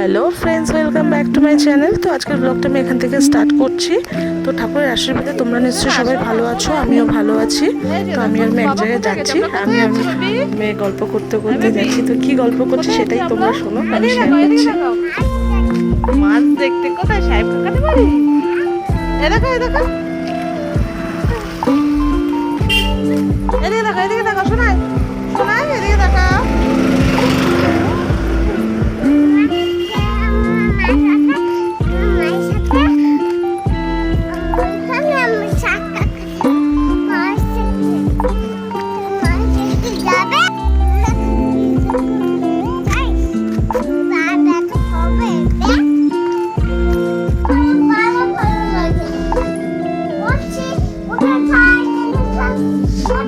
Hello friends welcome back to my channel তো আজকের ব্লগটা আমি এখান থেকে স্টার্ট করছি। তো ঠাকুরের আশীর্বাদে তোমরা নিশ্চয়ই সবাই ভালো আছো, আমিও ভালো আছি। তো আমি আর এক জায়গায় যাচ্ছি, আমি আমি মেয়ে গল্প করতে করতে যাচ্ছি। তো কি গল্প করছি সেটাই তোমরা শোনো মাছ দেখতে কোথায়? সাহেব কাকাতে দেখো দেখো। তোমরা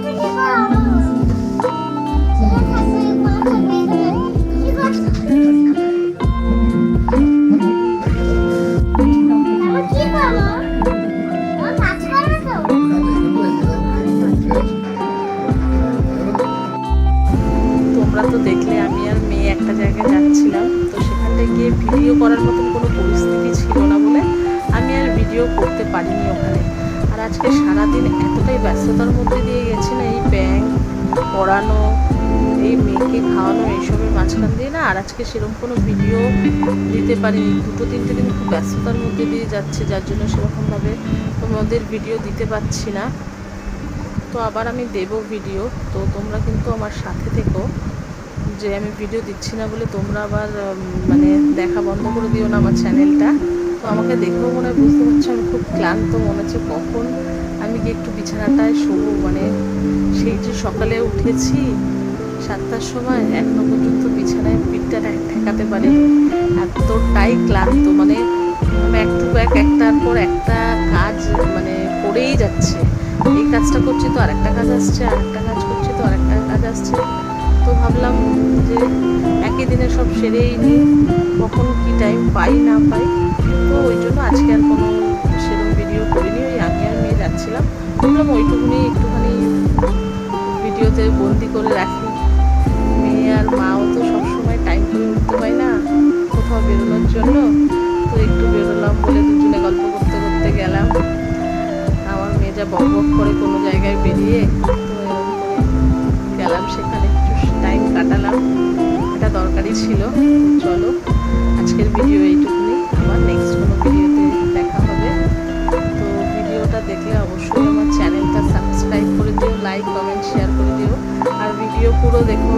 তো দেখলে, আমি আর মেয়ে একটা জায়গায় যাচ্ছিলাম। তো সেখানটায় গিয়ে ভিডিও করার মতন কোনো পরিস্থিতি ছিল না বলে আমি আর ভিডিও করতে পারিনি ওখানে। আজকে সারাদিন এতটাই ব্যস্ততার মধ্যে দিয়ে গেছি না, এই ব্যাংক পড়ানো, এই মেয়েকে খাওয়ানো, এইসবের মাঝখান দিয়ে না, আর আজকে সেরকম কোনো ভিডিও দিতে পারিনি। দুটো তিনটে দিন খুব ব্যস্ততার মধ্যে দিয়ে যাচ্ছে, যার জন্য সেরকমভাবে তোমাদের ভিডিও দিতে পারছি না। তো আবার আমি দেব ভিডিও তো তোমরা কিন্তু আমার সাথে থেকো। যে আমি ভিডিও দিচ্ছি না বলে তোমরা আবার মানে দেখা বন্ধ করে দিও না আমার চ্যানেলটা তো আমাকে দেখেও মনে হয় বুঝতে পারছ আমি খুব ক্লান্ত, মনে হচ্ছে কখন আমি গিয়ে একটু বিছানাটায় শোবো। মানে সেই যে সকালে উঠেছি সাতটার সময়, এখনও পর্যন্ত বিছানায় পিঠটা ঠেকাতে পারি এতটাই ক্লান্ত মানে ব্যাক টু ব্যাক একটার পর একটা কাজ মানে করেই যাচ্ছে। এই কাজটা করছি তো আরেকটা কাজ আসছে, আরেকটা কাজ করছি তো আরেকটা কাজ আসছে। তো ভাবলাম যে একই দিনে সব সেরেই নিই, কখন কি টাইম পাই না পাই। ওই জন্য আজকে আর কোনো সেরকম ভিডিও করিনি, ওই আমি আর মেয়ে যাচ্ছিলাম। ভাবলাম ওইটুকুনি একটুখানি ভিডিওতে বন্দি করে রাখি। মেয়ে আর মাও তো সবসময় টাইম করে উঠতে পায় না, কোথাও বেরোনোর জন্য। তো একটু বেরোলাম বলে দুজনে গল্প করতে করতে গেলাম। আমার মেয়ে যা বক বক করে কোনো জায়গায় বেরিয়ে গেলাম সেখানে, একটু টাইম কাটালাম। এটা দরকারি ছিল। চলো পুরো দেখুন।